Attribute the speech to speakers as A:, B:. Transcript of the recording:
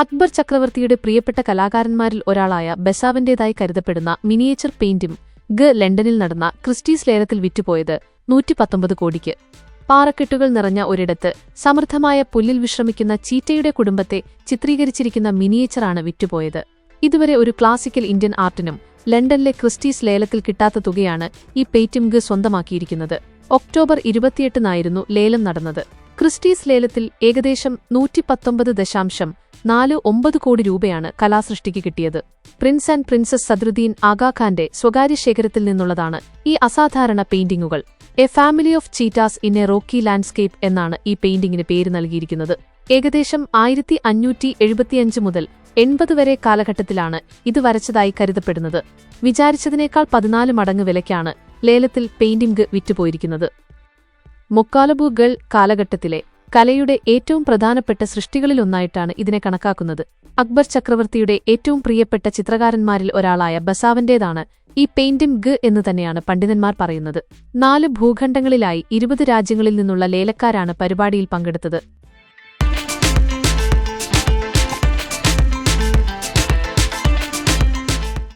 A: അക്ബർ ചക്രവർത്തിയുടെ പ്രിയപ്പെട്ട കലാകാരന്മാരിൽ ഒരാളായ ബസാവിന്റേതായി കരുതപ്പെടുന്ന മിനിയേച്ചർ പെയിന്റും ഗ ലണ്ടനിൽ നടന്ന ക്രിസ്റ്റീസ് ലേലത്തിൽ വിറ്റുപോയത് നൂറ്റിപ്പത്തൊമ്പത് കോടിക്ക്. പാറക്കെട്ടുകൾ നിറഞ്ഞ ഒരിടത്ത് സമൃദ്ധമായ പുല്ലിൽ വിശ്രമിക്കുന്ന ചീറ്റയുടെ കുടുംബത്തെ ചിത്രീകരിച്ചിരിക്കുന്ന മിനിയേച്ചറാണ് വിറ്റുപോയത്. ഇതുവരെ ഒരു ക്ലാസിക്കൽ ഇന്ത്യൻ ആർട്ടിനും ലണ്ടനിലെ ക്രിസ്റ്റീസ് ലേലത്തിൽ കിട്ടാത്ത തുകയാണ് ഈ പെയ്റ്റിംഗ് സ്വന്തമാക്കിയിരിക്കുന്നത്. ഒക്ടോബർ ഇരുപത്തിയെട്ടിനായിരുന്നു ലേലം നടന്നത്. ക്രിസ്റ്റീസ് ലേലത്തിൽ ഏകദേശം നൂറ്റിപ്പത്തൊമ്പത് ദശാംശം നാല് ഒമ്പത് കോടി രൂപയാണ് കലാസൃഷ്ടിക്ക് കിട്ടിയത്. പ്രിൻസ് ആൻഡ് പ്രിൻസസ് സദ്രുദ്ദീൻ ആഗാഖാന്റെ സ്വകാര്യ ശേഖരത്തിൽ നിന്നുള്ളതാണ് ഈ അസാധാരണ പെയിന്റിംഗുകൾ a family of cheetahs in a rocky landscape എന്നാണ് ഈ പെയിന്റിംഗിന് പേര് നൽകിയിരിക്കുന്നത്. ഏകദേശം ആയിരത്തി അഞ്ഞൂറ്റി എഴുപത്തിയഞ്ച് മുതൽ എൺപത് വരെ കാലഘട്ടത്തിലാണ് ഇത് വരച്ചതായി കരുതപ്പെടുന്നത്. വിചാരിച്ചതിനേക്കാൾ പതിനാല് മടങ്ങ് വിലയ്ക്കാണ് ലേലത്തിൽ പെയിന്റിംഗ് വിറ്റുപോയിരിക്കുന്നത്. മൊക്കാലബു ഗൾ കാലഘട്ടത്തിലെ കലയുടെ ഏറ്റവും പ്രധാനപ്പെട്ട സൃഷ്ടികളിലൊന്നായിട്ടാണ് ഇതിനെ കണക്കാക്കുന്നത്. അക്ബർ ചക്രവർത്തിയുടെ ഏറ്റവും പ്രിയപ്പെട്ട ചിത്രകാരന്മാരിൽ ഒരാളായ ബസാവിന്റേതാണ് ഈ പെയിന്റിംഗ് ഗ് എന്ന് തന്നെയാണ് പണ്ഡിതന്മാർ പറയുന്നത്. നാല് ഭൂഖണ്ഡങ്ങളിലായി ഇരുപത് രാജ്യങ്ങളിൽ നിന്നുള്ള ലേലക്കാരാണ് പരിപാടിയിൽ പങ്കെടുത്തത്.